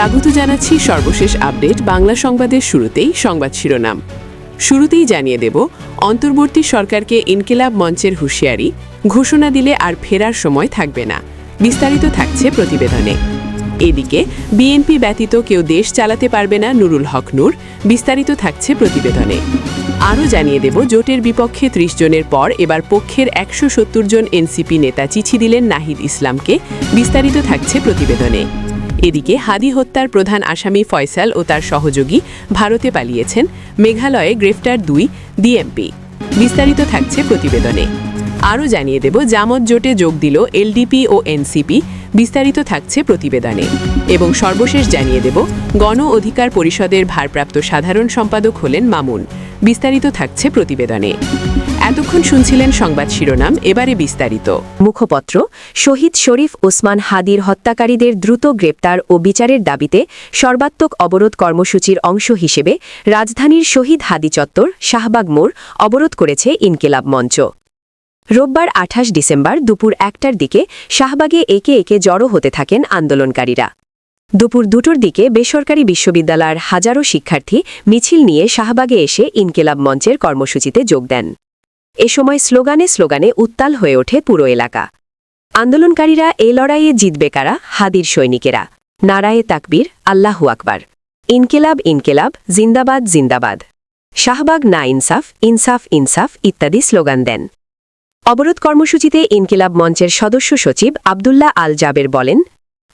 স্বাগত জানাচ্ছি সর্বশেষ আপডেট বাংলা সংবাদের শুরুতেই সংবাদ শিরোনাম। শুরুতেই জানিয়ে দেব, অন্তর্বর্তী সরকারকে ইনকিলাব মঞ্চের হুঁশিয়ারি, ঘোষণা দিলে আর ফেরার সময় থাকবে না, বিস্তারিত থাকছে প্রতিবেদনে। এদিকে, বিএনপি ব্যতীত কেউ দেশ চালাতে পারবে না নুরুল হক নূর, বিস্তারিত থাকছে প্রতিবেদনে। আরও জানিয়ে দেব, জোটের বিপক্ষে ত্রিশ জনের পর এবার পক্ষের একশো সত্তর জন এনসিপি নেতা চিঠি দিলেন নাহিদ ইসলামকে, বিস্তারিত থাকছে প্রতিবেদনে। এদিকে হাদি হত্যার প্রধান আসামি ফয়সাল ও তার সহযোগী ভারতে পালিয়েছেন। মেঘালয়ে গ্রেফতার দুই ডিএমপি। বিস্তারিত থাকছে প্রতিবেদনে। আরও জানিয়ে দেব, জামত জোটে যোগ দিল এলডিপি ও এনসিপি। বিস্তারিত থাকছে প্রতিবেদনে। এবং সর্বশেষ জানিয়ে দেব, গণ অধিকার পরিষদের ভারপ্রাপ্ত সাধারণ সম্পাদক হলেন মামুন। বিস্তারিত থাকছে প্রতিবেদনে। এতক্ষণ শুনছিলেন সংবাদ শিরোনাম, এবারে বিস্তারিত। মুখপত্র, শহীদ শরীফ ওসমান হাদির হত্যাকারীদের দ্রুত গ্রেপ্তার ও বিচারের দাবিতে সর্বাত্মক অবরোধ কর্মসূচির অংশ হিসেবে রাজধানীর শহীদ হাদি চত্বর, শাহবাগ মোড় অবরোধ করেছে ইনকিলাব মঞ্চ। রোববার আঠাশ ডিসেম্বর দুপুর একটার দিকে শাহবাগে একে একে জড়ো হতে থাকেন আন্দোলনকারীরা। দুপুর দুটোর দিকে বেসরকারি বিশ্ববিদ্যালয়ের হাজারো শিক্ষার্থী মিছিল নিয়ে শাহবাগে এসে ইনকিলাব মঞ্চের কর্মসূচিতে যোগ দেন। এ সময় স্লোগানে স্লোগানে উত্তাল হয়ে ওঠে পুরো এলাকা। আন্দোলনকারীরা এ লড়াইয়ে জিতবে কারা? হাদির সৈনিকেরা। নারায়ে তাকবীর, আল্লাহু আকবার। ইনকেলাব ইনকেলাব, জিন্দাবাদ জিন্দাবাদ। শাহবাগ, না ইনসাফ ইনসাফ ইনসাফ ইত্যাদি স্লোগান দেন। অবরোধ কর্মসূচিতে ইনকিলাব মঞ্চের সদস্য সচিব আবদুল্লাহ আল জাবের বলেন,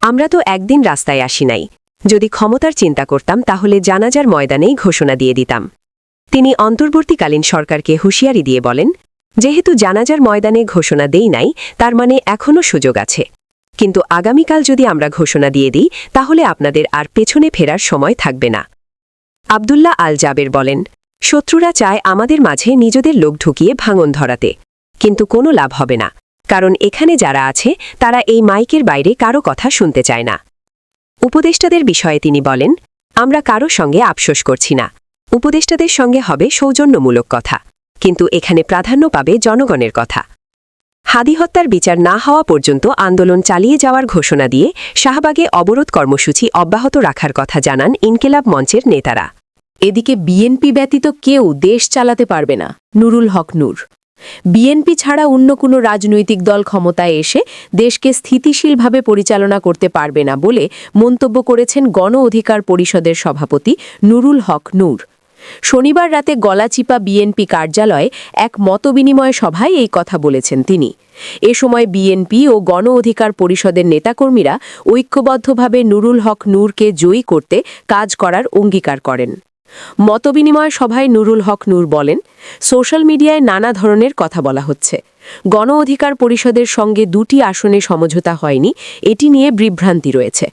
আমরা তো একদিন রাস্তায় আসি নাই। যদি ক্ষমতার চিন্তা করতাম তাহলে জানাজার ময়দানেই ঘোষণা দিয়ে দিতাম। তিনি অন্তর্বর্তীকালীন সরকারকে হুঁশিয়ারি দিয়ে বলেন, যেহেতু জানাজার ময়দানে ঘোষণা দেই নাই, তার মানে এখনও সুযোগ আছে। কিন্তু আগামীকাল যদি আমরা ঘোষণা দিয়ে দিই, তাহলে আপনাদের আর পেছনে ফেরার সময় থাকবে না। আবদুল্লাহ আল জাবের বলেন, শত্রুরা চায় আমাদের মাঝে নিজেদের লোক ঢুকিয়ে ভাঙন ধরাতে, কিন্তু কোনো লাভ হবে না, কারণ এখানে যারা আছে, তারা এই মাইকের বাইরে কারও কথা শুনতে চায় না। উপদেষ্টাদের বিষয়ে তিনি বলেন, আমরা কারও সঙ্গে আফসোস করছি না। উপদেষ্টাদের সঙ্গে হবে সৌজন্যমূলক কথা, কিন্তু এখানে প্রাধান্য পাবে জনগণের কথা। হাদি হত্যার বিচার না হওয়া পর্যন্ত আন্দোলন চালিয়ে যাওয়ার ঘোষণা দিয়ে শাহবাগে অবরোধ কর্মসূচি অব্যাহত রাখার কথা জানান ইনকেলাব মঞ্চের নেতারা। এদিকে বিএনপি ব্যতীত কেউ দেশ চালাতে পারবে না, নুরুল হক নূর। বিএনপি ছাড়া অন্য কোনো রাজনৈতিক দল ক্ষমতায় এসে দেশকে স্থিতিশীলভাবে পরিচালনা করতে পারবে না বলে মন্তব্য করেছেন গণ অধিকার পরিষদের সভাপতি নুরুল হক নূর। শনিবার রাতে গলাচিপা বিএনপি কার্যালয়ে এক মতবিনিময় সভায় এই কথা বলেছেন তিনি। এ সময় বিএনপি ও গণ অধিকার পরিষদের নেতাকর্মীরা ঐক্যবদ্ধভাবে নুরুল হক নূরকে জয়ী করতে কাজ করার অঙ্গীকার করেন। মতবিনিময় সভায় নুরুল হক নূর বলেন, সোশ্যাল মিডিয়ায় নানা ধরনের কথা বলা হচ্ছে। গণ অধিকার পরিষদের সঙ্গে দুটি আসনে সমঝোতা হয়নি, এটি নিয়ে বিভ্রান্তি রয়েছে।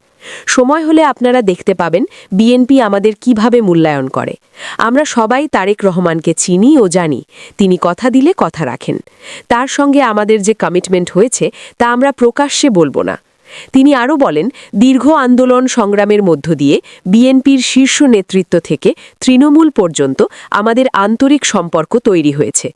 সময় হলে আপনারা দেখতে পাবেন বিএনপি আমাদের কীভাবে মূল্যায়ন করে। আমরা সবাই তারেক রহমানকে চিনি ও জানি, তিনি কথা দিলে কথা রাখেন। তার সঙ্গে আমাদের যে কমিটমেন্ট হয়েছে, তা আমরা প্রকাশ্যে বলব না। তিনি আরও বলেন, দীর্ঘ আন্দোলন সংগ্রামের মধ্য দিয়ে বিএনপির শীর্ষ নেতৃত্ব থেকে তৃণমূল পর্যন্ত আমাদের আন্তরিক সম্পর্ক তৈরি হয়েছে।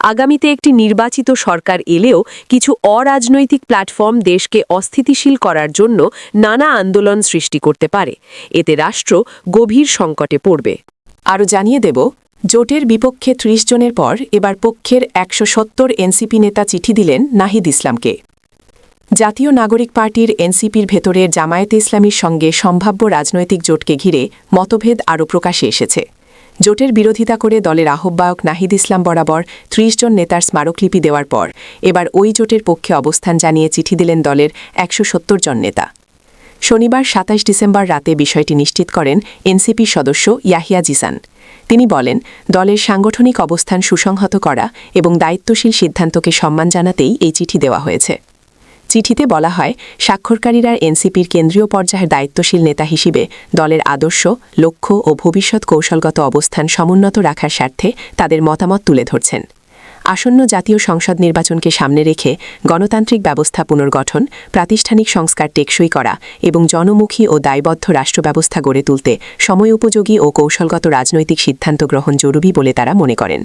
আগামীতে একটি নির্বাচিত সরকার এলেও কিছু অরাজনৈতিক প্ল্যাটফর্ম দেশকে অস্থিতিশীল করার জন্য নানা আন্দোলন সৃষ্টি করতে পারে। এতে রাষ্ট্র গভীর সংকটে পড়বে। আরও জানিয়ে দেব, জোটের বিপক্ষে ত্রিশ জনের পর এবার পক্ষের একশো সত্তর এনসিপি নেতা চিঠি দিলেন নাহিদ ইসলামকে। জাতীয় নাগরিক পার্টির এনসিপির ভেতরের জামায়াতে ইসলামীর সঙ্গে সম্ভাব্য রাজনৈতিক জোটকে ঘিরে মতভেদ আরও প্রকাশে এসেছে। জোটের বিরোধিতা করে দলের আহ্বায়ক নাহিদ ইসলাম বরাবর ত্রিশ জন নেতার স্মারকলিপি দেওয়ার পর এবার ওই জোটের পক্ষে অবস্থান জানিয়ে চিঠি দিলেন দলের একশো সত্তর জন নেতা। শনিবার সাতাশ ডিসেম্বর রাতে বিষয়টি নিশ্চিত করেন এনসিপির সদস্য ইয়াহিয়া জিসান। তিনি বলেন, দলের সাংগঠনিক অবস্থান সুসংহত করা এবং দায়িত্বশীল সিদ্ধান্তকে সম্মান জানাতেই এই চিঠি দেওয়া হয়েছে। চিঠিতে বলা হয়, স্বাক্ষরকারীরা এনসিপির কেন্দ্রীয় পর্যায়ের দায়িত্বশীল নেতা হিসেবে দলের আদর্শ, লক্ষ্য ও ভবিষ্যৎ কৌশলগত অবস্থান সমুন্নত রাখার স্বার্থে তাদের মতামত তুলে ধরছেন। আসন্ন জাতীয় সংসদ নির্বাচনকে সামনে রেখে গণতান্ত্রিক ব্যবস্থা পুনর্গঠন, প্রাতিষ্ঠানিক সংস্কার টেকসই করা এবং জনমুখী ও দায়বদ্ধ রাষ্ট্র ব্যবস্থা গড়ে তুলতে সময়োপযোগী ও কৌশলগত রাজনৈতিক সিদ্ধান্ত গ্রহণ জরুরি বলে তারা মনে করেন।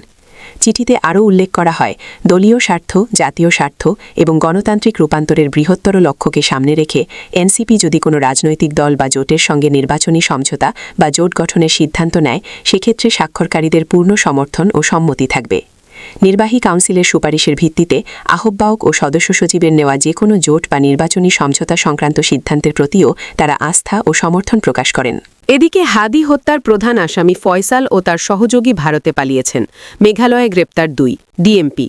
চিঠিতে আরও উল্লেখ করা হয়, দলীয় স্বার্থ, জাতীয় স্বার্থ এবং গণতান্ত্রিক রূপান্তরের বৃহত্তর লক্ষ্যকে সামনে রেখে এনসিপি যদি কোনো রাজনৈতিক দল বা জোটের সঙ্গে নির্বাচনী সমঝোতা বা জোট গঠনের সিদ্ধান্ত নেয়, সেক্ষেত্রে স্বাক্ষরকারীদের পূর্ণ সমর্থন ও সম্মতি থাকবে। নির্বাহী কাউন্সিলের সুপারিশের ভিত্তিতে আহ্বায়ক ও সদস্য সচিবের নেওয়া যে কোনো জোট বা নির্বাচনী সমঝোতা সংক্রান্ত সিদ্ধান্তের প্রতিও তারা আস্থা ও সমর্থন প্রকাশ করেন। এদিকে হাদি হত্যার প্রধান আসামি ফয়সাল ও তার সহযোগী ভারতে পালিয়েছেন। মেঘালয়ে গ্রেপ্তার দুই। ডিএমপি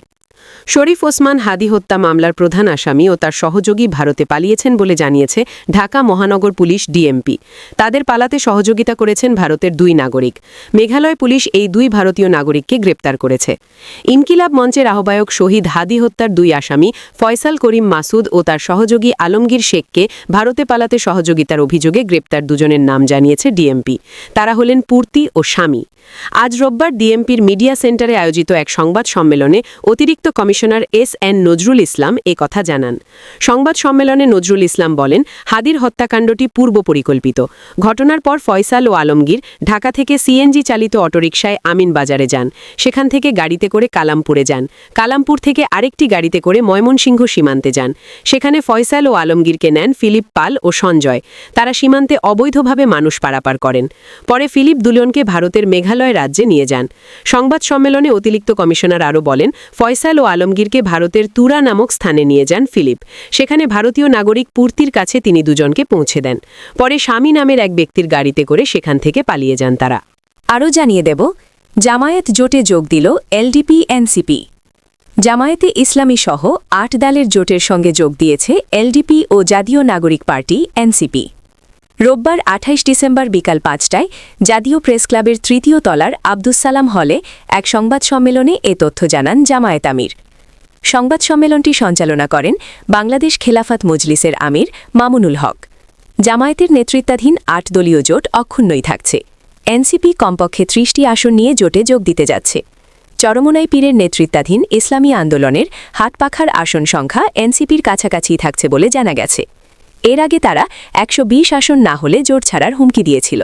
শরীফ ওসমান হাদি হত্যা মামলার প্রধান আসামি ও তার সহযোগী ভারতে পালিয়েছেন বলে জানিয়েছে ঢাকা মহানগর পুলিশ ডিএমপি। তাদের পালাতে সহযোগিতা করেছেন ভারতের দুই নাগরিক। মেঘালয় পুলিশ এই দুই ভারতীয় নাগরিককে গ্রেপ্তার করেছে। ইনকিলাব মঞ্চের আহ্বায়ক শহীদ হাদি হত্যার দুই আসামি ফয়সাল করিম মাসুদ ও তার সহযোগী আলমগীর শেখকে ভারতে পালাতে সহযোগিতার অভিযোগে গ্রেপ্তার দুজনের নাম জানিয়েছে ডিএমপি। তারা হলেন পূর্তি ও স্বামী। আজ রোববার ডিএমপির মিডিয়া সেন্টারে আয়োজিত এক সংবাদ সম্মেলনে অতিরিক্ত commissioner S N Nazrul Islam এ কথা জানান। সংবাদ সম্মেলনে নজরুল ইসলাম বলেন, হাদির হত্যাকাণ্ডটি পূর্ব পরিকল্পিত। ঘটনার পর ফয়সাল ও আলমগীর ঢাকা থেকে সিএনজি চালিত অটোরিকশায় আমিন বাজারে যান। সেখান থেকে গাড়িতে করে কালামপুরে যান। কালামপুর থেকে আরেকটি গাড়িতে করে ময়মনসিংহ সীমান্তে যান। সেখানে ফয়সাল ও আলমগীরকে নেন ফিলিপ পাল ও সঞ্জয়। তারা সীমান্তে অবৈধভাবে মানুষ পারাপার করেন। পরে ফিলিপ দুলনকে ভারতের মেঘালয় রাজ্যে নিয়ে যান। সংবাদ সম্মেলনে অতিরিক্ত কমিশনার আরও বলেন, ফয়সাল ও আলমগীরকে ভারতের তুরা নামক স্থানে নিয়ে যান ফিলিপ। সেখানে ভারতীয় নাগরিক পূর্তির কাছে তিনি দুজনকে পৌঁছে দেন। পরে স্বামী নামের এক ব্যক্তির গাড়িতে করে সেখান থেকে পালিয়ে যান তারা। আরও জানিয়ে দেব, জামায়াত জোটে যোগ দিল এলডিপি, এনসিপি। জামায়াতে ইসলামী সহ আট দলের জোটের সঙ্গে যোগ দিয়েছে এলডিপি ও জাতীয় নাগরিক পার্টি, এনসিপি। রোববার আঠাইশ ডিসেম্বর বিকাল পাঁচটায় জাতীয় প্রেস ক্লাবের তৃতীয় তলার আব্দুস সালাম হলে এক সংবাদ সম্মেলনে এ তথ্য জানান জামায়াত আমির। সংবাদ সম্মেলনটি সঞ্চালনা করেন বাংলাদেশ খেলাফাত মজলিসের আমির মামুনুল হক। জামায়াতের নেতৃত্বাধীন আট দলীয় জোট অক্ষুণ্ণই থাকছে। এনসিপি কমপক্ষে ত্রিশটি আসন নিয়ে জোটে যোগ দিতে যাচ্ছে। চরমোনাই পীরের নেতৃত্বাধীন ইসলামী আন্দোলনের হাটপাখার আসন সংখ্যা এনসিপির কাছাকাছি থাকছে বলে জানা গেছে। এর আগে তারা একশো বিশ আসন না হলে জোট ছাড়ার হুমকি দিয়েছিল।